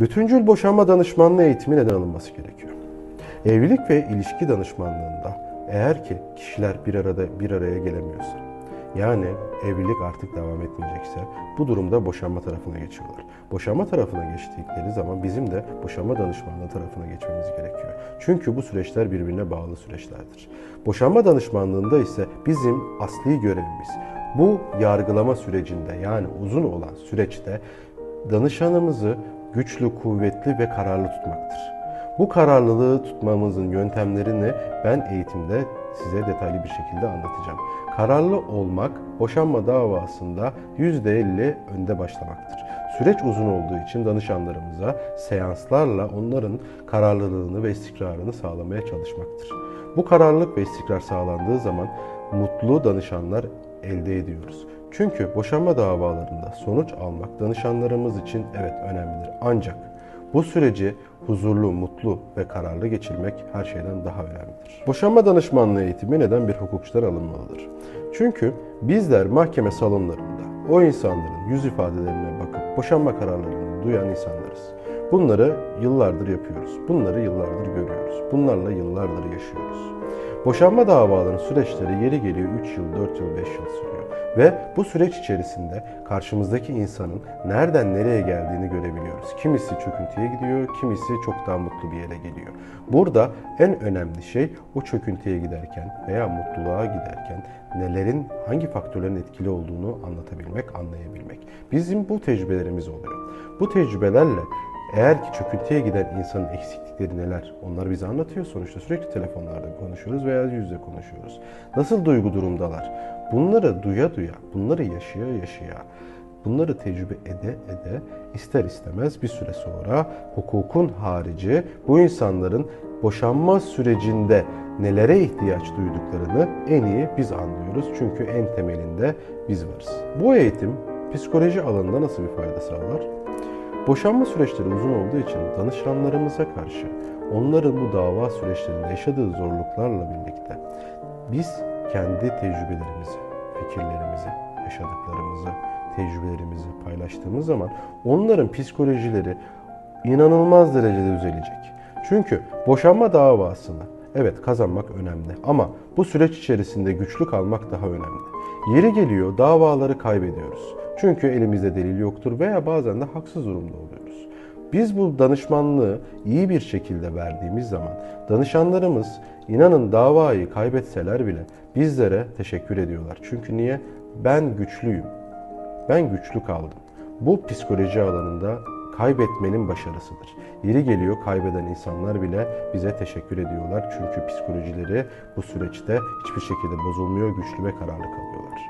Bütüncül boşanma danışmanlığı eğitimi neden alınması gerekiyor? Evlilik ve ilişki danışmanlığında eğer ki kişiler bir arada bir araya gelemiyorsa, yani evlilik artık devam etmeyecekse bu durumda boşanma tarafına geçiyorlar. Boşanma tarafına geçtikleri zaman bizim de boşanma danışmanlığı tarafına geçmemiz gerekiyor. Çünkü bu süreçler birbirine bağlı süreçlerdir. Boşanma danışmanlığında ise bizim asli görevimiz bu yargılama sürecinde yani uzun olan süreçte danışanımızı güçlü, kuvvetli ve kararlı tutmaktır. Bu kararlılığı tutmamızın yöntemlerini ben eğitimde size detaylı bir şekilde anlatacağım. Kararlı olmak boşanma davasında %50 önde başlamaktır. Süreç uzun olduğu için danışanlarımıza seanslarla onların kararlılığını ve istikrarını sağlamaya çalışmaktır. Bu kararlılık ve istikrar sağlandığı zaman mutlu danışanlar elde ediyoruz. Çünkü boşanma davalarında sonuç almak danışanlarımız için evet önemlidir. Ancak bu süreci huzurlu, mutlu ve kararlı geçirmek her şeyden daha önemlidir. Boşanma danışmanlığı eğitimi neden bir hukukçudan alınmalıdır? Çünkü bizler mahkeme salonlarında o insanların yüz ifadelerine bakıp boşanma kararlarını duyan insanlarız. Bunları yıllardır yapıyoruz. Bunları yıllardır görüyoruz. Bunlarla yıllardır yaşıyoruz. Boşanma davalarının süreçleri yeri geliyor 3 yıl, 4 yıl, 5 yıl sürüyor. Ve bu süreç içerisinde karşımızdaki insanın nereden nereye geldiğini görebiliyoruz. Kimisi çöküntüye gidiyor, kimisi çok daha mutlu bir yere geliyor. Burada en önemli şey o çöküntüye giderken veya mutluluğa giderken nelerin, hangi faktörlerin etkili olduğunu anlatabilmek, anlayabilmek. Bizim bu tecrübelerimiz oluyor. Bu tecrübelerle eğer ki çöküntüye giden insanın eksiklikleri neler? Onlar bize anlatıyor sonuçta. Sürekli telefonlarda konuşuyoruz veya yüz yüze konuşuyoruz. Nasıl duygu durumdalar? Bunları duya duya, bunları yaşaya yaşaya, bunları tecrübe ede ede ister istemez bir süre sonra hukukun harici bu insanların boşanma sürecinde nelere ihtiyaç duyduklarını en iyi biz anlıyoruz. Çünkü en temelinde biz varız. Bu eğitim psikoloji alanında nasıl bir fayda sağlar? Boşanma süreçleri uzun olduğu için danışanlarımıza karşı onların bu dava süreçlerinde yaşadığı zorluklarla birlikte biz kendi tecrübelerimizi, fikirlerimizi, yaşadıklarımızı, tecrübelerimizi paylaştığımız zaman onların psikolojileri inanılmaz derecede düzelecek. Çünkü boşanma davasını evet kazanmak önemli ama bu süreç içerisinde güçlü kalmak daha önemli. Yeri geliyor davaları kaybediyoruz. Çünkü elimizde delil yoktur veya bazen de haksız durumda oluyoruz. Biz bu danışmanlığı iyi bir şekilde verdiğimiz zaman danışanlarımız inanın davayı kaybetseler bile bizlere teşekkür ediyorlar. Çünkü niye? Ben güçlüyüm. Ben güçlü kaldım. Bu psikoloji alanında kaybetmenin başarısıdır. Yeri geliyor kaybeden insanlar bile bize teşekkür ediyorlar. Çünkü psikolojileri bu süreçte hiçbir şekilde bozulmuyor, güçlü ve kararlı kalıyorlar.